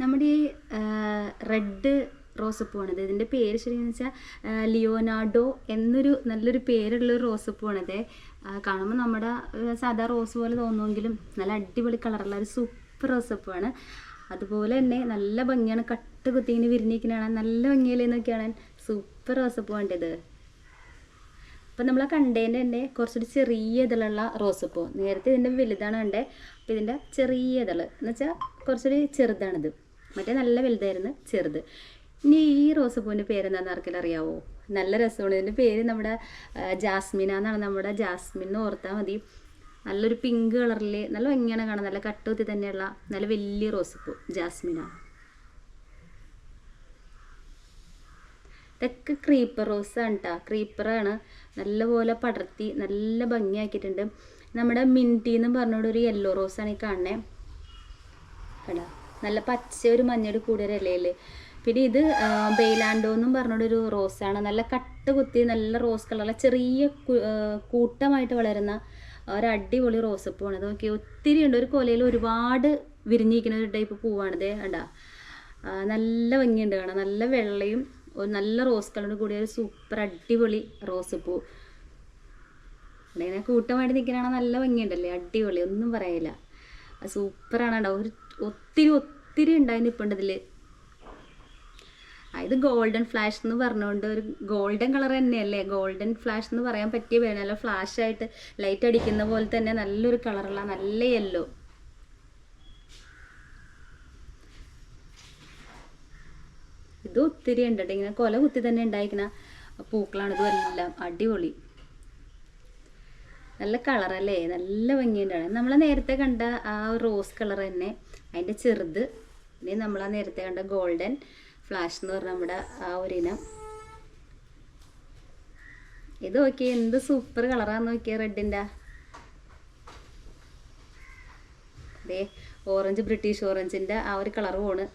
നമ്മുടെ ഈ റെഡ് റോസപ്പൂവാണത്. ഇതിന്റെ പേര് ശരിയെന്ന് വെച്ചാൽ ലിയോനാർഡോ എന്നൊരു നല്ലൊരു പേരുള്ളൊരു റോസപ്പൂവാണത്. കാണുമ്പോൾ നമ്മുടെ സാധാ റോസ് പോലെ തോന്നുമെങ്കിലും നല്ല അടിപൊളി കളറുള്ള ഒരു സൂപ്പർ റോസപ്പൂവാണ്. അതുപോലെ തന്നെ നല്ല ഭംഗിയാണ്. കട്ട് കുത്തിന് വിരിഞ്ഞിരിക്കുന്ന നല്ല ഭംഗിയല്ലേ എന്നൊക്കെ കാണാൻ സൂപ്പർ ഇത്. അപ്പം നമ്മൾ കണ്ടതിന്റെ തന്നെ കുറച്ചൊരു ചെറിയ ഇതളുള്ള റോസപ്പൂ. നേരത്തെ ഇതിന്റെ വലുതാണ് കണ്ടേ. അപ്പം ഇതിന്റെ ചെറിയ ഇതൾ എന്ന് വെച്ചാൽ കുറച്ചൊരു ചെറുതാണിത്. മറ്റേ നല്ല വലുതായിരുന്നു ചെറുത്. ഇനി ഈ റോസപ്പൂവിന്റെ പേരെന്താണെന്ന് ആർക്കെങ്കിലും അറിയാവോ? നല്ല രസമാണ്. ഇതിന്റെ പേര് നമ്മുടെ ജാസ്മിനാന്നാണ് നമ്മുടെ ജാസ്മിൻ എന്ന് ഓർത്താൽ മതി. നല്ലൊരു പിങ്ക് കളറിൽ നല്ല ഭംഗിയാണ് കാണാൻ. നല്ല കട്ടുകുത്തി തന്നെയുള്ള നല്ല വലിയ റോസപ്പൂ ജാസ്മിന. ഇതൊക്കെ ക്രീപ്പർ റോസാണ് കേട്ടോ ക്രീപ്പറാണ് നല്ലപോലെ പടർത്തി നല്ല ഭംഗിയാക്കിയിട്ടുണ്ട്. നമ്മുടെ മിന്റി എന്ന് ഒരു യെല്ലോ റോസാണ് ഈ കാണുന്നത് കണ്ടോ? നല്ല പച്ച ഒരു മഞ്ഞയുടെ കൂടിയൊരു ഒരു ഇലയിൽ പിന്നെ ഇത് ബെയിലാണ്ടോ എന്നും പറഞ്ഞൊരു റോസാണ്. നല്ല കട്ട് കുത്തി നല്ല റോസ് കളറുള്ള ചെറിയ കൂട്ടമായിട്ട് വളരുന്ന ഒരു അടിപൊളി റോസപ്പൂവാണ്. പൂവാണ് നോക്കി ഒത്തിരി ഉണ്ട്. ഒരു കൊലയിൽ ഒരുപാട് വിരിഞ്ഞിരിക്കുന്ന ഒരു ടൈപ്പ് പൂവാണിത് കണ്ടാ? നല്ല ഭംഗിയുണ്ട് കാണാം നല്ല വെള്ളയും ഒരു നല്ല റോസ് കളർ കൂടിയ ഒരു സൂപ്പർ അടിപൊളി റോസപ്പൂ. ഇങ്ങനെ കൂട്ടമായിട്ട് നിൽക്കാനാണ് നല്ല ഭംഗിയുണ്ടല്ലേ? അടിപൊളി ഒന്നും പറയില്ല. സൂപ്പറാണ് കേട്ടോ. ഒരു ഒത്തിരി ഒത്തിരി ഉണ്ടായിരുന്നു ഇപ്പം ഇതിൽ ഇത് ഗോൾഡൻ ഫ്ലാഷ് എന്ന് പറഞ്ഞുകൊണ്ട് ഒരു ഗോൾഡൻ കളർ തന്നെയല്ലേ? ഗോൾഡൻ ഫ്ലാഷ് എന്ന് പറയാൻ പറ്റിയ പേര്. നല്ല ഫ്ലാഷ് ആയിട്ട് ലൈറ്റ് അടിക്കുന്ന പോലെ തന്നെ നല്ലൊരു കളറുള്ള നല്ല യെല്ലോ. ഇത് ഒത്തിരി ഉണ്ട് ഇങ്ങനെ കൊല കുത്തി തന്നെ ഉണ്ടായിരിക്കുന്ന പൂക്കളാണ്. ഇതുമെല്ലാം അടിപൊളി. നല്ല അല്ലേ? നല്ല ഭംഗിയുണ്ടാണ്. നമ്മൾ നേരത്തെ കണ്ട ആ റോസ് കളർ തന്നെ. അതിന്റെ ചെറുത്. ഇനി നമ്മൾ ആ നേരത്തെ കണ്ട ഗോൾഡൻ ഫ്ലാഷ് എന്ന് പറഞ്ഞ നമ്മുടെ ആ ഒരു ഇനം. ഇത് നോക്കി എന്ത് സൂപ്പർ കളറാന്ന് നോക്കിയ റെഡിന്റെ അതെ ഓറഞ്ച് ബ്രിട്ടീഷ് ഓറഞ്ചിന്റെ ആ ഒരു കളർ പോണ്.